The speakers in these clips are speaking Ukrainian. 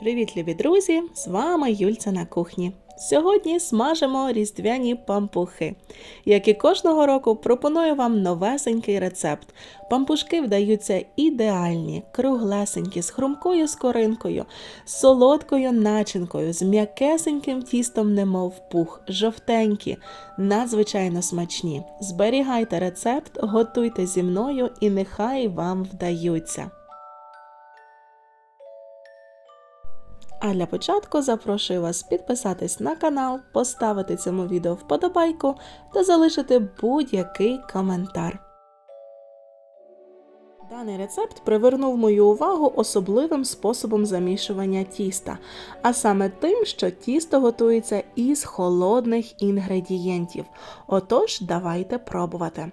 Привіт, друзі! З вами Юльця на кухні. Сьогодні смажимо різдвяні пампухи. Як і кожного року, пропоную вам новесенький рецепт. Пампушки вдаються ідеальні, круглесенькі, з хрумкою скоринкою, з солодкою начинкою, з м'якесеньким тістом, немов пух, жовтенькі, надзвичайно смачні. Зберігайте рецепт, готуйте зі мною і нехай вам вдаються. А для початку запрошую вас підписатись на канал, поставити цьому відео вподобайку та залишити будь-який коментар. Даний рецепт привернув мою увагу особливим способом замішування тіста, а саме тим, що тісто готується із холодних інгредієнтів. Отож, давайте пробувати.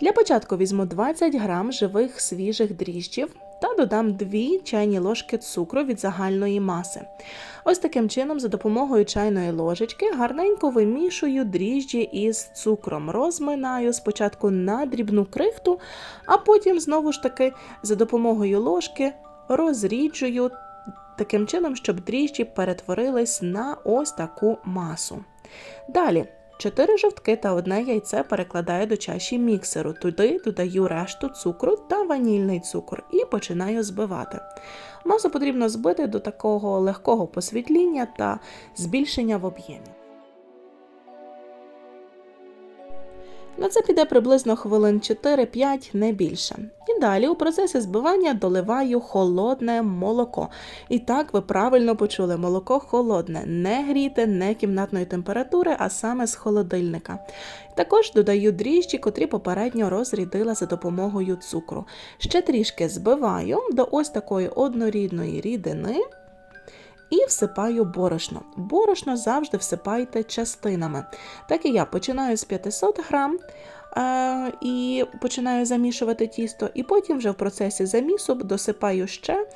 Для початку візьму 20 грам живих свіжих дріжджів та додам 2 чайні ложки цукру від загальної маси. Ось таким чином, за допомогою чайної ложечки, гарненько вимішую дріжджі із цукром, розминаю спочатку на дрібну крихту, а потім знову ж таки за допомогою ложки розріджую таким чином, щоб дріжджі перетворились на ось таку масу. Далі. 4 жовтки та одне яйце перекладаю до чаші міксеру. Туди додаю решту цукру та ванільний цукор і починаю збивати. Масу потрібно збити до такого легкого посвітління та збільшення в об'ємі. На це піде приблизно хвилин 4-5, не більше. Далі у процесі збивання доливаю холодне молоко. І так ви правильно почули, молоко холодне, не гріте, не кімнатної температури, а саме з холодильника. Також додаю дріжджі, котрі попередньо розрідила за допомогою цукру. Ще трішки збиваю до ось такої однорідної рідини. І всипаю борошно. Борошно завжди всипайте частинами. Так і я починаю з 500 грам і починаю замішувати тісто, і потім вже в процесі замісу досипаю ще,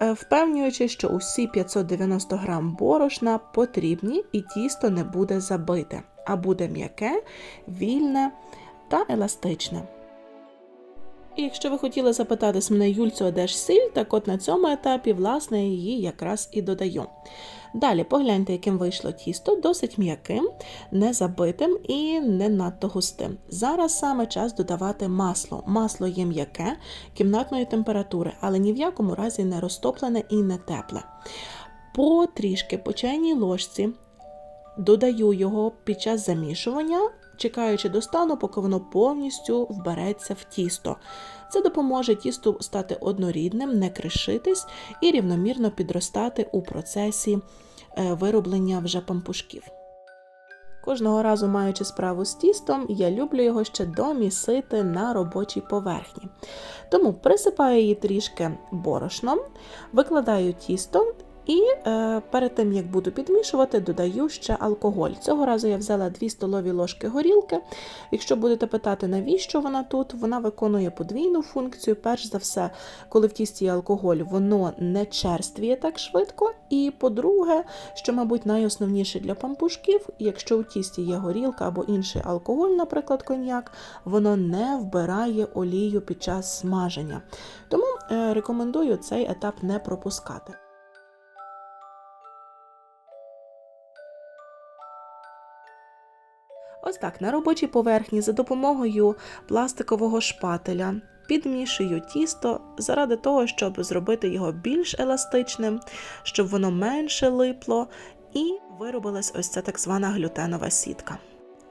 е, впевнюючи, що усі 590 грам борошна потрібні і тісто не буде забите, а буде м'яке, вільне та еластичне. І якщо ви хотіли запитатись мене Юльцю, де ж сіль, так от на цьому етапі, власне, її якраз і додаю. Далі погляньте, яким вийшло тісто, досить м'яким, не забитим і не надто густим. Зараз саме час додавати масло. Масло є м'яке, кімнатної температури, але ні в якому разі не розтоплене і не тепле. Потрішки по чайній ложці додаю його під час замішування чекаючи до стану, поки воно повністю вбереться в тісто. Це допоможе тісту стати однорідним, не кришитись і рівномірно підростати у процесі е, вироблення вже пампушків. Кожного разу, маючи справу з тістом, я люблю його ще домісити на робочій поверхні. Тому присипаю її трішки борошном, викладаю тісто і е, перед тим, як буду підмішувати, додаю ще алкоголь. Цього разу я взяла 2 столові ложки горілки. Якщо будете питати, навіщо вона тут, вона виконує подвійну функцію. Перш за все, коли в тісті є алкоголь, воно не черствіє так швидко. І по-друге, що, мабуть, найосновніше для пампушків, якщо у тісті є горілка або інший алкоголь, наприклад, коньяк, воно не вбирає олію під час смаження. Тому е, рекомендую цей етап не пропускати. Ось так на робочій поверхні за допомогою пластикового шпателя підмішую тісто заради того, щоб зробити його більш еластичним, щоб воно менше липло, і виробилась ось ця так звана глютенова сітка.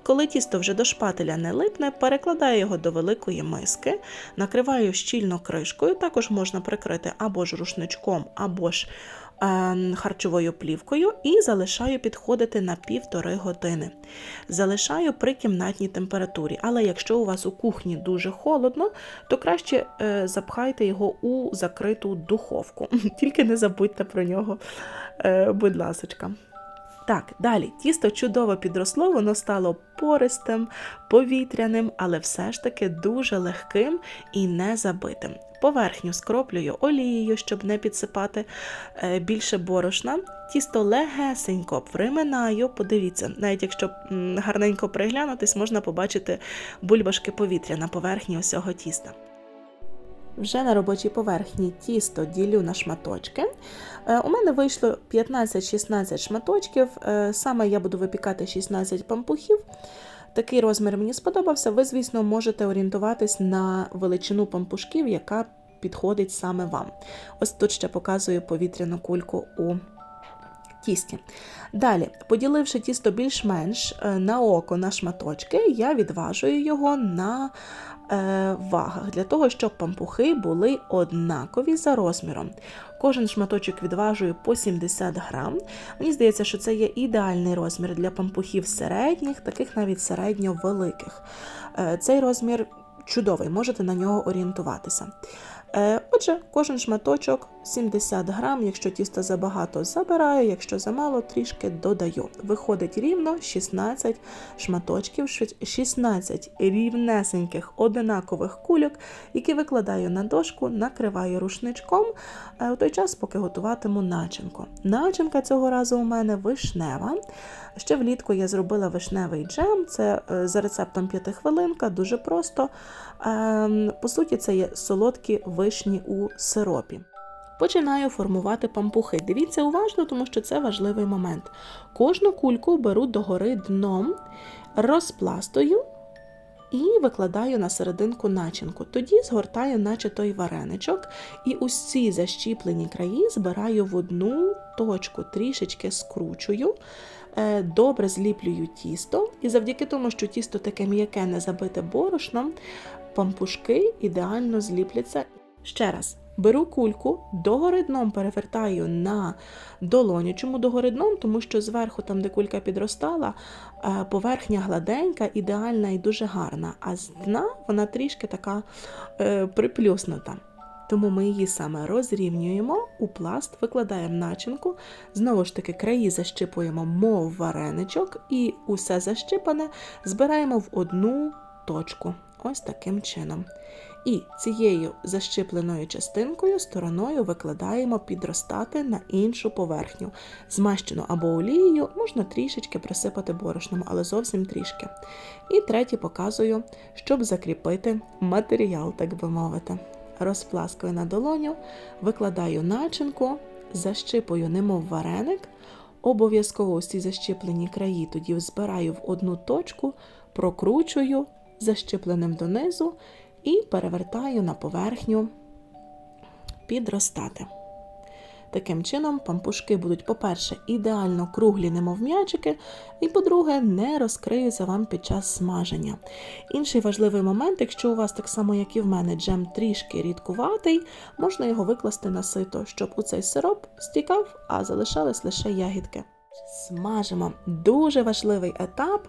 Коли тісто вже до шпателя не липне, перекладаю його до великої миски, накриваю щільно кришкою, також можна прикрити або ж рушничком, або ж харчовою плівкою, і залишаю підходити на півтори години. Залишаю при кімнатній температурі, але якщо у вас у кухні дуже холодно, то краще е, запхайте його у закриту духовку. Тільки не забудьте про нього, е, будь ласочка. Так, далі тісто чудово підросло, воно стало пористим, повітряним, але все ж таки дуже легким і не забитим. Поверхню скроплюю олією, щоб не підсипати е, більше борошна. Тісто легесенько приминаю. Подивіться, навіть якщо гарненько приглянутись, можна побачити бульбашки повітря на поверхні усього тіста. Вже на робочій поверхні тісто ділю на шматочки. Е, У мене вийшло 15-16 шматочків. Е, Саме я буду випікати 16 пампухів. Такий розмір мені сподобався. Ви, звісно, можете орієнтуватись на величину пампушків, яка підходить саме вам. Ось тут ще показую повітряну кульку у тісті. Далі, поділивши тісто більш-менш е, на око на шматочки, я відважую його на е, вагах для того, щоб пампухи були однакові за розміром. Кожен шматочок відважую по 70 грам. Мені здається, що це є ідеальний розмір для пампухів середніх, таких навіть середньо-великих. Е, Цей розмір чудовий, можете на нього орієнтуватися. Отже, кожен шматочок 70 грам, якщо тісто забагато забираю, якщо замало, трішки додаю. Виходить рівно 16 шматочків, 16 рівнесеньких одинакових кульок, які викладаю на дошку, накриваю рушничком е, у той час, поки готуватиму начинку. Начинка цього разу у мене вишнева. Ще влітку я зробила вишневий джем, це е, за рецептом п'ятихвилинка, дуже просто. Ем, По суті, це є солодкі вишні у сиропі. Починаю формувати пампухи. Дивіться уважно, тому що це важливий момент. Кожну кульку беру догори дном, розпластую і викладаю на серединку начинку. Тоді згортаю, наче той вареничок, і усі защіплені краї збираю в одну точку, трішечки скручую. е, Добре зліплюю тісто, і завдяки тому, що тісто таке м'яке, не забите борошном, пампушки ідеально зліпляться. Ще раз, беру кульку, догори дном перевертаю на долоню. Чому догори дном? Тому що зверху, там, де кулька підростала, е, поверхня гладенька, ідеальна і дуже гарна, а з дна вона трішки така е, приплюснута. Тому ми її саме розрівнюємо, у пласт викладаємо начинку, знову ж таки краї защипуємо, мов вареничок, і усе защипане збираємо в одну точку. Ось таким чином. І цією защипленою частинкою стороною викладаємо підростати на іншу поверхню. Змащену або олією, можна трішечки присипати борошном, але зовсім трішки. І третє показую, щоб закріпити матеріал, так би мовити. Розпласкую на долоню, викладаю начинку, защипую, немов вареник. Обов'язково усі защиплені краї тоді збираю в одну точку, прокручую защипленим донизу і перевертаю на поверхню підростати. Таким чином, пампушки будуть, по-перше, ідеально круглі, немов м'ячики, і, по-друге, не розкриються вам під час смаження. Інший важливий момент, якщо у вас так само, як і в мене, джем трішки рідкуватий, можна його викласти на сито, щоб у цей сироп стікав, а залишались лише ягідки. Смажимо. Дуже важливий етап.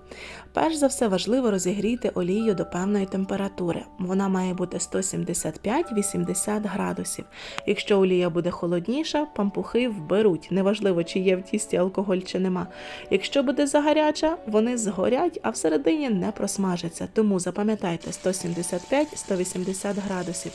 Перш за все, важливо розігріти олію до певної температури. Вона має бути 175-80 градусів. Якщо олія буде холодніша, пампухи вберуть. Неважливо, чи є в тісті алкоголь чи нема. Якщо буде загаряча, вони згорять, а всередині не просмажаться. Тому запам'ятайте 175-180 градусів.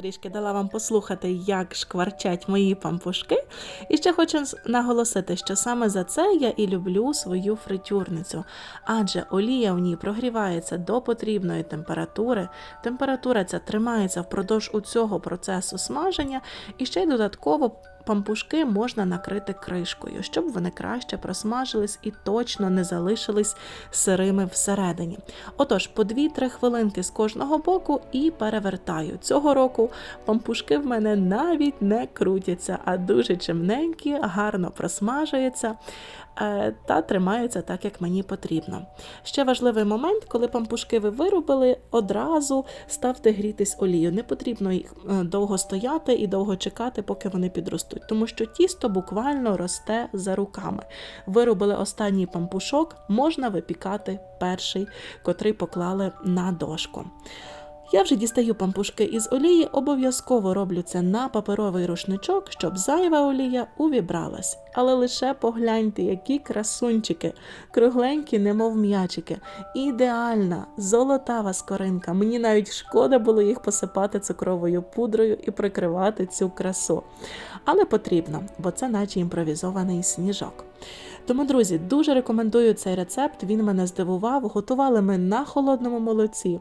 Трішки дала вам послухати, як шкварчать мої пампушки. І ще хочу наголосити, що саме за це я і люблю свою фритюрницю, адже олія в ній прогрівається до потрібної температури. Температура ця тримається впродовж усього процесу смаження, і ще й додатково пампушки можна накрити кришкою, щоб вони краще просмажились і точно не залишились сирими всередині. Отож, по 2-3 хвилинки з кожного боку і перевертаю. Цього року пампушки в мене навіть не крутяться, а дуже чимненькі, гарно просмажуються та тримаються так, як мені потрібно. Ще важливий момент, коли пампушки ви виробили, одразу ставте грітись олію. Не потрібно їх е, довго стояти і довго чекати, поки вони підростуть, тому що тісто буквально росте за руками. Виробили останній пампушок, можна випікати перший, котрий поклали на дошку. Я вже дістаю пампушки із олії, обов'язково роблю це на паперовий рушничок, щоб зайва олія увібралась. Але лише погляньте, які красунчики, кругленькі, немов м'ячики. Ідеальна, золотава скоринка. Мені навіть шкода було їх посипати цукровою пудрою і прикривати цю красу. Але потрібно, бо це наче імпровізований сніжок. Тому, друзі, дуже рекомендую цей рецепт. Він мене здивував. Готували ми на холодному молоці,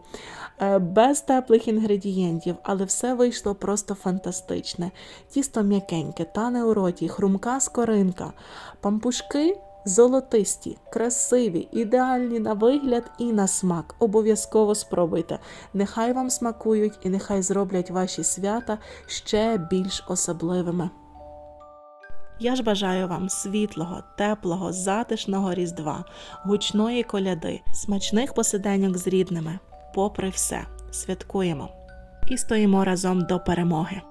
е, без теплих інгредієнтів, але все вийшло просто фантастичне. Тісто м'якеньке, тане у роті, хрумка скоринка, пампушки. Золотисті, красиві, ідеальні на вигляд і на смак. Обов'язково спробуйте. Нехай вам смакують і нехай зроблять ваші свята ще більш особливими. Я ж бажаю вам світлого, теплого, затишного різдва, гучної коляди, смачних посиденьок з рідними. Попри все, святкуємо і стоїмо разом до перемоги.